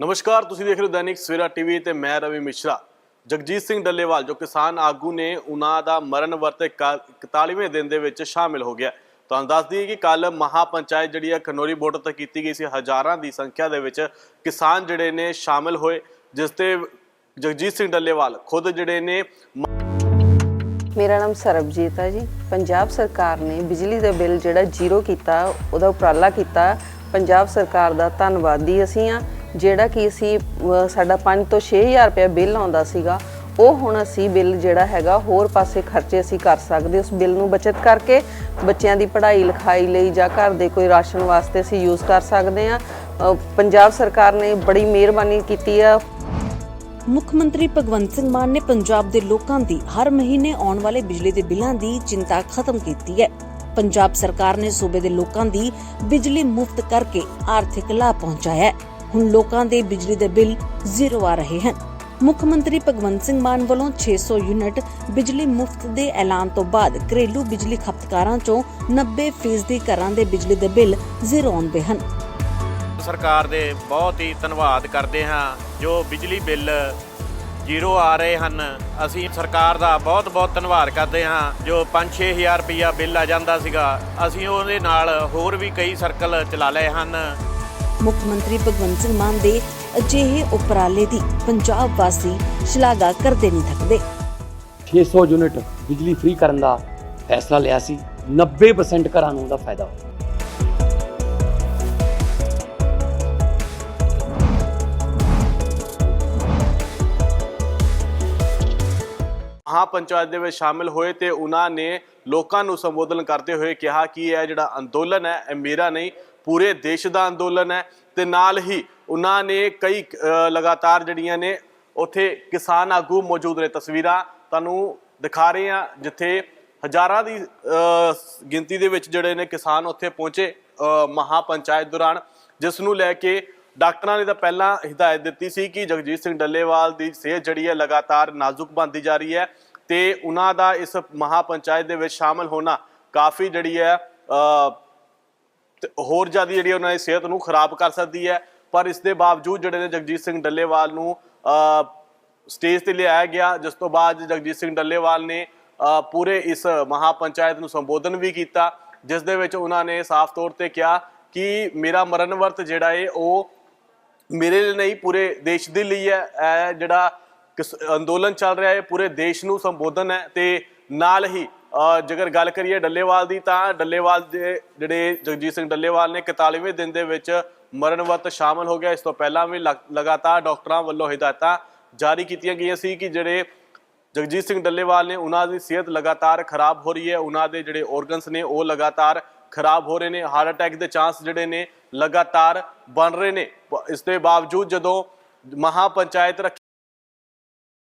ਨਮਸਕਾਰ, ਤੁਸੀਂ ਦੇਖ ਰਹੇ ਹੋ ਦੈਨਿਕ ਸਵੇਰਾ ਟੀਵੀ ਤੇ ਮੈਂ ਰਵੀ ਮਿਸ਼ਰਾ। ਜਗਜੀਤ ਸਿੰਘ ਡੱਲੇਵਾਲ, ਜੋ ਕਿਸਾਨ ਆਗੂ ਨੇ ਉਹਨਾਂ ਦਾ ਮਰਨ ਵਰਤ 41ਵੇਂ ਦਿਨ ਦੇ ਵਿੱਚ ਸ਼ਾਮਿਲ ਹੋ ਗਿਆ। ਤੁਹਾਨੂੰ ਦੱਸ ਦਈਏ ਕਿ ਕੱਲ ਮਹਾ ਪੰਚਾਇਤ ਜਿਹੜੀ ਆ, ਖਨੋਰੀ ਬੋਰਡਰ ਤੇ ਕੀਤੀ ਗਈ ਸੀ, ਹਜ਼ਾਰਾਂ ਦੀ ਸੰਖਿਆ ਦੇ ਵਿੱਚ ਕਿਸਾਨ ਜਿਹੜੇ ਨੇ ਸ਼ਾਮਿਲ ਹੋਏ, ਜਿਸ ਤੇ ਜਗਜੀਤ ਸਿੰਘ ਡੱਲੇਵਾਲ ਖੁਦ ਜਿਹੜੇ ਨੇ ਮੇਰਾ ਨਾਮ ਸਰਬਜੀਤ ਹੈ ਜੀ। ਪੰਜਾਬ ਸਰਕਾਰ ਨੇ ਬਿਜਲੀ ਦਾ ਬਿੱਲ ਜਿਹੜਾ ਜ਼ੀਰੋ ਕੀਤਾ, ਉਹਦਾ ਉਪਰਾਲਾ ਕੀਤਾ। ਪੰਜਾਬ ਸਰਕਾਰ ਦਾ ਧੰਨਵਾਦੀ ਅਸੀਂ ਆ। ਜਿਹੜਾ ਕਿ ਅਸੀਂ ਅਹ, ਸਾਡਾ 5 ਤੋਂ 6000 ਰੁਪਏ ਬਿੱਲ ਆਉਂਦਾ ਸੀਗਾ ਉਹ ਹੁਣ ਅਸੀਂ ਬਿੱਲ ਜਿਹੜਾ ਹੈਗਾ ਹੋਰ ਪਾਸੇ ਖਰਚੇ ਅਸੀਂ ਕਰ ਸਕਦੇ ਉਸ ਬਿੱਲ ਨੂੰ ਬਚਤ ਕਰਕੇ ਬੱਚਿਆਂ ਦੀ ਪੜ੍ਹਾਈ ਲਿਖਾਈ ਲਈ ਜਾਂ ਘਰ ਦੇ ਕੋਈ ਰਾਸ਼ਨ ਵਾਸਤੇ ਅਸੀਂ ਯੂਜ਼ ਕਰ ਸਕਦੇ ਆ ਪੰਜਾਬ ਸਰਕਾਰ ਨੇ ਬੜੀ ਮਿਹਰਬਾਨੀ ਕੀਤੀ ਆ। ਮੁੱਖ ਮੰਤਰੀ ਭਗਵੰਤ ਸਿੰਘ ਮਾਨ ਨੇ ਪੰਜਾਬ ਦੇ ਲੋਕਾਂ ਦੀ ਹਰ ਮਹੀਨੇ ਆਉਣ ਵਾਲੇ ਬਿਜਲੀ ਦੇ ਬਿੱਲਾਂ ਦੀ ਚਿੰਤਾ ਖਤਮ ਕੀਤੀ ਹੈ। ਪੰਜਾਬ ਸਰਕਾਰ ਨੇ ਸੂਬੇ ਦੇ ਲੋਕਾਂ ਦੀ ਬਿਜਲੀ ਮੁਫਤ ਕਰਕੇ ਆਰਥਿਕ ਲਾਭ ਪਹੁੰਚਾਇਆ ਹੈ। ਹੁਣ ਲੋਕਾਂ ਦੇ ਬਿਜਲੀ ਦੇ ਬਿੱਲ ਜ਼ੀਰੋ ਆ ਰਹੇ ਹਨ। ਮੁੱਖ ਮੰਤਰੀ ਭਗਵੰਤ ਸਿੰਘ ਮਾਨ ਵੱਲੋਂ 600 ਯੂਨਿਟ ਬਿਜਲੀ ਮੁਫਤ ਦੇ ਐਲਾਨ ਤੋਂ ਬਾਅਦ ਘਰੇਲੂ ਬਿਜਲੀ ਖਪਤਕਾਰਾਂ ਚੋਂ 90% ਘਰਾਂ ਦੇ ਬਿਜਲੀ ਦੇ ਬਿੱਲ ਜ਼ੀਰੋ ਆਉਂਦੇ ਹਨ। ਸਰਕਾਰ ਦੇ ਬਹੁਤ ਹੀ ਧੰਨਵਾਦ ਕਰਦੇ ਹਾਂ, ਜੋ ਬਿਜਲੀ ਬਿੱਲ ਜ਼ੀਰੋ ਆ ਰਹੇ ਹਨ। ਅਸੀਂ ਸਰਕਾਰ ਦਾ ਬਹੁਤ ਬਹੁਤ ਧੰਨਵਾਦ ਕਰਦੇ ਹਾਂ, ਜੋ 5-6000 ਰੁਪਇਆ ਬਿੱਲ ਆ ਜਾਂਦਾ ਸੀਗਾ। ਅਸੀਂ ਉਹਦੇ ਨਾਲ ਹੋਰ ਵੀ ਕਈ ਸਰਕਲ ਚਲਾ ਲਏ ਹਨ। ਮੁੱਖ ਮੰਤਰੀ ਭਗਵੰਤ ਸਿੰਘ ਮਾਨ ਦੇ ਅਜਿਹੇ ਉਪਰਾਲੇ ਦੀ ਪੰਜਾਬ ਵਾਸੀ ਸ਼ਲਾਘਾ ਕਰਦੇ ਨਹੀਂ ਥੱਕਦੇ। 600 ਯੂਨਿਟ ਬਿਜਲੀ ਫ੍ਰੀ ਕਰਨ ਦਾ ਫੈਸਲਾ ਲਿਆ ਸੀ 90% ਘਰਾਂ ਨੂੰ ਉਹਦਾ ਫਾਇਦਾ। ਹੋਇਆ ਮਹਾ ਪੰਚਾਇਤ ਦੇ ਵਿੱਚ ਸ਼ਾਮਿਲ ਹੋਏ ਤੇ ਉਹਨਾਂ ਨੇ ਲੋਕਾਂ ਨੂੰ ਸੰਬੋਧਨ ਕਰਦੇ ਹੋਏ ਕਿਹਾ ਕਿ ਇਹ ਜਿਹੜਾ ਅੰਦੋਲਨ ਹੈ ਇਹ ਮੇਰਾ ਨਹੀਂ ਪੂਰੇ ਦੇਸ਼ ਦਾ ਅੰਦੋਲਨ ਹੈ ਤੇ ਨਾਲ ਹੀ ਉਹਨਾਂ ਨੇ ਕਈ ਲਗਾਤਾਰ ਜਿਹੜੀਆਂ ਨੇ ਉੱਥੇ ਕਿਸਾਨ ਆਗੂ ਮੌਜੂਦ ਨੇ ਤਸਵੀਰਾਂ ਤੁਹਾਨੂੰ ਦਿਖਾ ਰਹੇ ਹਾਂ ਜਿੱਥੇ ਹਜ਼ਾਰਾਂ ਦੀ ਗਿਣਤੀ ਦੇ ਵਿੱਚ ਜਿਹੜੇ ਨੇ ਕਿਸਾਨ ਉੱਥੇ ਪਹੁੰਚੇ ਅ, ਮਹਾ ਪੰਚਾਇਤ ਦੌਰਾਨ ਜਿਸ ਨੂੰ ਲੈ ਕੇ ਡਾਕਟਰਾਂ ਨੇ ਤਾਂ ਪਹਿਲਾਂ ਹਦਾਇਤ ਦਿੱਤੀ ਸੀ ਕਿ ਜਗਜੀਤ ਸਿੰਘ ਡੱਲੇਵਾਲ ਦੀ ਸਿਹਤ ਜਿਹੜੀ ਹੈ ਲਗਾਤਾਰ ਨਾਜ਼ੁਕ ਬਣਦੀ ਜਾ ਰਹੀ ਹੈ ਤੇ ਉਹਨਾਂ ਦਾ ਇਸ ਮਹਾ ਪੰਚਾਇਤ ਦੇ ਵਿੱਚ ਸ਼ਾਮਲ ਹੋਣਾ ਕਾਫੀ ਜਿਹੜੀ ਹੈ ਹੋਰ ਜ਼ਿਆਦਾ ਜਿਹੜੀ ਉਹਨਾਂ ਦੀ ਸਿਹਤ ਨੂੰ ਖਰਾਬ ਕਰ ਸਕਦੀ ਹੈ। ਪਰ ਇਸ ਦੇ ਬਾਵਜੂਦ ਜਿਹੜੇ ਨੇ ਜਗਜੀਤ ਸਿੰਘ ਡੱਲੇਵਾਲ ਨੂੰ ਸਟੇਜ ਤੇ ਲਿਆਇਆ ਗਿਆ, ਜਿਸ ਤੋਂ ਬਾਅਦ ਜਗਜੀਤ ਸਿੰਘ ਡੱਲੇਵਾਲ ਨੇ ਪੂਰੇ ਇਸ ਮਹਾ ਪੰਚਾਇਤ ਨੂੰ ਸੰਬੋਧਨ ਵੀ ਕੀਤਾ, ਜਿਸ ਦੇ ਵਿੱਚ ਉਹਨਾਂ ਨੇ ਸਾਫ਼ ਤੌਰ ਤੇ ਕਿਹਾ ਕਿ ਮੇਰਾ ਮਰਨ ਵਰਤ ਜਿਹੜਾ ਹੈ ਉਹ ਮੇਰੇ ਲਈ ਨਹੀਂ, ਪੂਰੇ ਦੇਸ਼ ਦੇ ਲਈ ਹੈ। ਜਿਹੜਾ ਕਿਸ- ਅੰਦੋਲਨ ਚੱਲ ਰਿਹਾ ਹੈ ਪੂਰੇ ਦੇਸ਼ ਨੂੰ ਸੰਬੋਧਨ ਹੈ ਤੇ ਨਾਲ ਹੀ ਜੇਕਰ ਗੱਲ ਕਰੀਏ ਡੱਲੇਵਾਲ ਦੀ ਤਾਂ ਡੱਲੇਵਾਲ ਦੇ ਜਿਹੜੇ ਜਗਜੀਤ ਸਿੰਘ ਡੱਲੇਵਾਲ ਨੇ 41ਵੇਂ ਦਿਨ ਦੇ ਵਿੱਚ ਮਰਨ ਵਰਤ ਸ਼ਾਮਲ ਹੋ ਗਿਆ। ਇਸ ਤੋਂ ਪਹਿਲਾਂ ਵੀ ਲਗ- ਲਗਾਤਾਰ ਡਾਕਟਰਾਂ ਵੱਲੋਂ ਹਦਾਇਤਾਂ ਜਾਰੀ ਕੀਤੀਆਂ ਗਈਆਂ ਸੀ ਕਿ ਜਿਹੜੇ ਜਗਜੀਤ ਸਿੰਘ ਡੱਲੇਵਾਲ ਨੇ, ਉਹਨਾਂ ਦੀ ਸਿਹਤ ਲਗਾਤਾਰ ਖਰਾਬ ਹੋ ਰਹੀ ਹੈ। ਉਹਨਾਂ ਦੇ ਜਿਹੜੇ ਆਰਗਨਸ ਨੇ, ਉਹ ਲਗਾਤਾਰ ਖਰਾਬ ਹੋ ਰਹੇ ਨੇ। ਹਾਰਟ ਅਟੈਕ ਦੇ ਚਾਂਸ ਜਿਹੜੇ ਨੇ, ਲਗਾਤਾਰ ਬਣ ਰਹੇ ਨੇ। ਇਸ ਦੇ ਬਾਵਜੂਦ ਜਦੋਂ ਮਹਾ ਪੰਚਾਇਤ ਰੱਖੀ,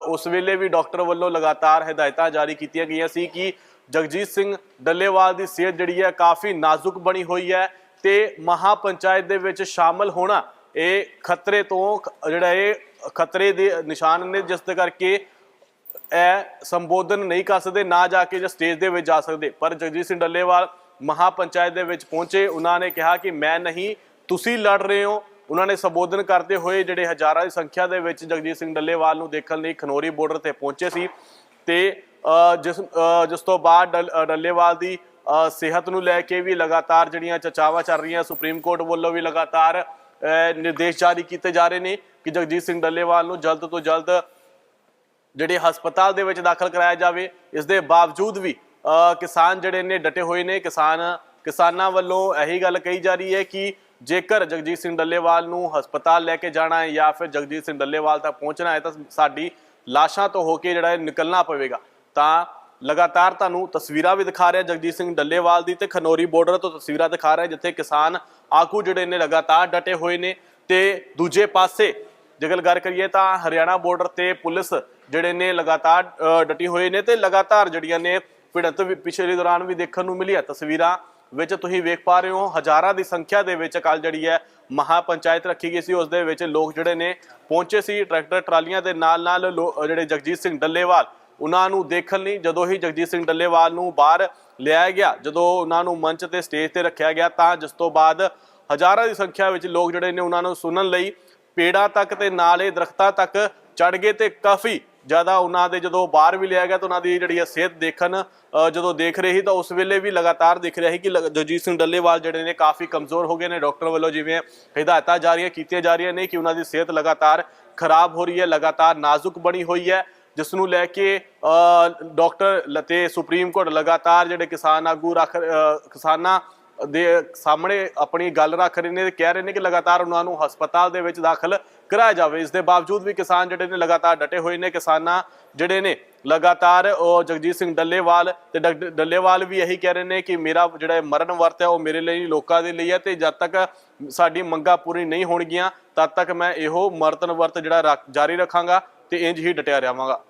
ਉਸ ਵੇਲੇ ਵੀ ਡਾਕਟਰ ਵੱਲੋਂ ਲਗਾਤਾਰ ਹਦਾਇਤਾਂ ਜਾਰੀ ਕੀਤੀਆਂ ਗਈਆਂ ਸੀ ਕਿ ਜਗਜੀਤ ਸਿੰਘ ਡੱਲੇਵਾਲ ਦੀ ਸਿਹਤ ਜਿਹੜੀ ਹੈ ਕਾਫੀ ਨਾਜ਼ੁਕ ਬਣੀ ਹੋਈ ਹੈ ਤੇ ਮਹਾ ਪੰਚਾਇਤ ਦੇ ਵਿੱਚ ਸ਼ਾਮਲ ਹੋਣਾ ਇਹ ਖਤਰੇ ਤੋਂ ਜਿਹੜਾ ਇਹ ਖਤਰੇ ਦੇ ਨਿਸ਼ਾਨ ਨੇ, ਜਿਸ ਦੇ ਕਰਕੇ ਇਹ ਸੰਬੋਧਨ ਨਹੀਂ ਕਰ ਸਕਦੇ, ਨਾ ਜਾ ਕੇ ਜਾਂ ਸਟੇਜ ਦੇ ਵਿੱਚ ਜਾ ਸਕਦੇ। ਪਰ ਜਗਜੀਤ ਸਿੰਘ ਡੱਲੇਵਾਲ ਮਹਾ ਪੰਚਾਇਤ ਦੇ ਵਿੱਚ ਪਹੁੰਚੇ, ਉਹਨਾਂ ਨੇ ਕਿਹਾ ਕਿ ਮੈਂ ਨਹੀਂ, ਤੁਸੀਂ ਲੜ ਰਹੇ ਹੋ। ਉਹਨਾਂ ਨੇ ਸੰਬੋਧਨ ਕਰਦੇ ਹੋਏ ਜਿਹੜੇ ਹਜ਼ਾਰਾਂ ਦੀ ਸੰਖਿਆ ਦੇ ਵਿੱਚ ਜਗਜੀਤ ਸਿੰਘ ਡੱਲੇਵਾਲ ਨੂੰ ਦੇਖਣ ਲਈ ਖਨੋਰੀ ਬਾਰਡਰ ਤੇ ਪਹੁੰਚੇ ਸੀ ਤੇ ਜਿਸ ਜਿਸ ਤੋਂ ਬਾਅਦ ਡੱਲ- ਡੱਲੇਵਾਲ ਦੀ ਸਿਹਤ ਨੂੰ ਲੈ ਕੇ ਵੀ ਲਗਾਤਾਰ ਜਿਹੜੀਆਂ ਚਰਚਾਵਾਂ ਚੱਲ ਰਹੀਆਂ, ਸੁਪਰੀਮ ਕੋਰਟ ਵੱਲੋਂ ਵੀ ਲਗਾਤਾਰ ਨਿਰਦੇਸ਼ ਜਾਰੀ ਕੀਤੇ ਜਾ ਰਹੇ ਨੇ ਕਿ ਜਗਜੀਤ ਸਿੰਘ ਡੱਲੇਵਾਲ ਨੂੰ ਜਲਦ ਤੋਂ ਜਲਦ ਜਿਹੜੇ ਹਸਪਤਾਲ ਦੇ ਵਿੱਚ ਦਾਖਲ ਕਰਾਇਆ ਜਾਵੇ। ਇਸ ਦੇ ਬਾਵਜੂਦ ਵੀ ਕਿਸਾਨ ਜਿਹੜੇ ਨੇ ਡਟੇ ਹੋਏ ਨੇ। ਕਿਸਾਨ, ਕਿਸਾਨਾਂ ਵੱਲੋਂ ਇਹੀ ਗੱਲ ਕਹੀ ਜਾ ਰਹੀ ਹੈ ਕਿ ਜੇਕਰ ਜਗਜੀਤ ਸਿੰਘ ਡੱਲੇਵਾਲ ਨੂੰ ਹਸਪਤਾਲ ਲੈ ਕੇ ਜਾਣਾ ਹੈ ਜਾਂ ਫਿਰ ਜਗਜੀਤ ਸਿੰਘ ਡੱਲੇਵਾਲ ਤੱਕ ਪਹੁੰਚਣਾ ਹੈ ਤਾਂ ਸਾਡੀ ਲਾਸ਼ਾਂ ਤੋਂ ਹੋ ਕੇ ਜਿਹੜਾ ਇਹ ਨਿਕਲਣਾ ਪਵੇਗਾ। ਤਾਂ ਲਗਾਤਾਰ ਤੁਹਾਨੂੰ ਤਸਵੀਰਾਂ ਵੀ ਦਿਖਾ ਰਿਹਾ ਜਗਜੀਤ ਸਿੰਘ ਡੱਲੇਵਾਲ ਦੀ ਤੇ ਖਨੋਰੀ ਬਾਰਡਰ ਤੋਂ ਤਸਵੀਰਾਂ ਦਿਖਾ ਰਿਹਾ ਜਿੱਥੇ ਕਿਸਾਨ ਆਗੂ ਜਿਹੜੇ ਨੇ ਲਗਾਤਾਰ ਡਟੇ ਹੋਏ ਨੇ ਤੇ ਦੂਜੇ ਪਾਸੇ ਜੇਕਰ ਗੱਲ ਕਰੀਏ ਤਾਂ ਹਰਿਆਣਾ ਬਾਰਡਰ ਤੇ ਪੁਲਿਸ ਜਿਹੜੇ ਨੇ ਲਗਾਤਾਰ ਡਟੀ ਹੋਏ ਨੇ ਤੇ ਲਗਾਤਾਰ ਜਿਹੜੀਆਂ ਨੇ ਭਿੜੰਤ ਵੀ ਪਿਛਲੇ ਦੌਰਾਨ ਵੀ ਦੇਖਣ ਨੂੰ ਮਿਲੀ ਹੈ ਤਸਵੀਰਾਂ ਵਿੱਚ ਤੁਸੀਂ ਵੇਖ ਪਾ ਰਹੇ ਹੋ ਹਜ਼ਾਰਾਂ ਦੀ ਸੰਖਿਆ ਦੇ ਵਿੱਚ ਕੱਲ ਜਿਹੜੀ ਹੈ ਮਹਾ ਪੰਚਾਇਤ ਰੱਖੀ ਗਈ ਸੀ। ਉਸ ਦੇ ਵਿੱਚ ਲੋਕ ਜਿਹੜੇ ਨੇ ਪਹੁੰਚੇ ਸੀ ਟਰੈਕਟਰ ਟਰਾਲੀਆਂ ਦੇ ਨਾਲ ਨਾਲ ਲੋ- ਜਿਹੜੇ ਜਗਜੀਤ ਸਿੰਘ ਡੱਲੇਵਾਲ ਉਹਨਾਂ ਨੂੰ ਦੇਖਣ ਲਈ ਜਦੋਂ ਹੀ ਜਗਜੀਤ ਸਿੰਘ ਡੱਲੇਵਾਲ ਨੂੰ ਬਾਹਰ ਲਿਆਇਆ ਗਿਆ, ਜਦੋਂ ਉਹਨਾਂ ਨੂੰ ਮੰਚ ਤੇ ਸਟੇਜ ਤੇ ਰੱਖਿਆ ਗਿਆ, ਤਾਂ ਜਿਸ ਤੋਂ ਬਾਅਦ ਹਜ਼ਾਰਾਂ ਦੀ ਸੰਖਿਆ ਵਿੱਚ ਲੋਕ ਜਿਹੜੇ ਨੇ ਉਹਨਾਂ ਨੂੰ ਸੁਣਨ ਲਈ ਪੇੜਾਂ ਤੱਕ ਤੇ ਨਾਲੇ ਦਰਖਤਾਂ ਤੱਕ ਚੜ ਗਏ ਤੇ ਕਾਫੀ ਜ਼ਿਆਦਾ ਉਹਨਾਂ ਦੇ ਜਦੋਂ ਬਾਹਰ ਵੀ ਲਿਆ ਗਿਆ ਤਾਂ ਉਹਨਾਂ ਦੀ ਜਿਹੜੀ ਹੈ ਸਿਹਤ ਦੇਖਣ ਜਦੋਂ ਦੇਖ ਰਹੀ ਸੀ ਤਾਂ ਉਸ ਵੇਲੇ ਵੀ ਲਗਾਤਾਰ ਦਿਖ ਰਿਹਾ ਸੀ ਕਿ ਲਗ- ਜਗਜੀਤ ਸਿੰਘ ਡੱਲੇਵਾਲ ਜਿਹੜੇ ਨੇ ਕਾਫੀ ਕਮਜ਼ੋਰ ਹੋ ਗਏ ਨੇ। ਡਾਕਟਰ ਵੱਲੋਂ ਜਿਵੇਂ ਹਦਾਇਤਾਂ ਜਾਰੀਆਂ ਕੀਤੀਆਂ ਜਾ ਰਹੀਆਂ ਨੇ ਕਿ ਉਹਨਾਂ ਦੀ ਸਿਹਤ ਲਗਾਤਾਰ ਖਰਾਬ ਹੋ ਰਹੀ ਹੈ, ਲਗਾਤਾਰ ਨਾਜ਼ੁਕ ਬਣੀ ਹੋਈ ਹੈ। ਜਿਸ ਨੂੰ ਲੈ ਕੇ ਅ, ਡਾਕਟਰ ਲਤੇ ਸੁਪਰੀਮ ਕੋਰਟ ਲਗਾਤਾਰ ਜਿਹੜੇ ਕਿਸਾਨ ਆਗੂ ਰੱਖ ਕਿਸਾਨਾਂ ਦੇ ਸਾਹਮਣੇ ਆਪਣੀ ਗੱਲ ਰੱਖ ਰਹੇ ਨੇ ਤੇ ਕਹਿ ਰਹੇ ਨੇ ਕਿ ਲਗਾਤਾਰ ਉਹਨਾਂ ਨੂੰ ਹਸਪਤਾਲ ਦੇ ਵਿੱਚ ਦਾਖਲ ਕਰਾਇਆ ਜਾਵੇ। ਇਸ ਦੇ ਬਾਵਜੂਦ ਵੀ ਕਿਸਾਨ ਜਿਹੜੇ ਨੇ ਲਗਾਤਾਰ ਡਟੇ ਹੋਏ ਨੇ ਕਿਸਾਨਾਂ ਜਿਹੜੇ ਨੇ ਲਗਾਤਾਰ ਉਹ ਜਗਜੀਤ ਸਿੰਘ ਡੱਲੇਵਾਲ ਤੇ ਡੱਲੇਵਾਲ ਵੀ ਇਹੀ ਕਹਿ ਰਹੇ ਨੇ ਕਿ ਮੇਰਾ ਜਿਹੜਾ ਮਰਨ ਵਰਤ ਹੈ ਉਹ ਮੇਰੇ ਲਈ ਲੋਕਾਂ ਦੇ ਲਈ ਹੈ ਤੇ ਜਦ ਤੱਕ ਸਾਡੀ ਮੰਗਾਂ ਪੂਰੀ ਨਹੀਂ ਹੋਣਗੀਆਂ ਤਦ ਤੱਕ ਮੈਂ ਇਹੋ ਮਰਤਨ ਵਰਤ ਜਿਹੜਾ ਰੱਖ- ਜਾਰੀ ਰੱਖਾਂਗਾ ਤੇ ਇੰਜ ਹੀ ਡਟਿਆ ਰਹਾਂਗਾ।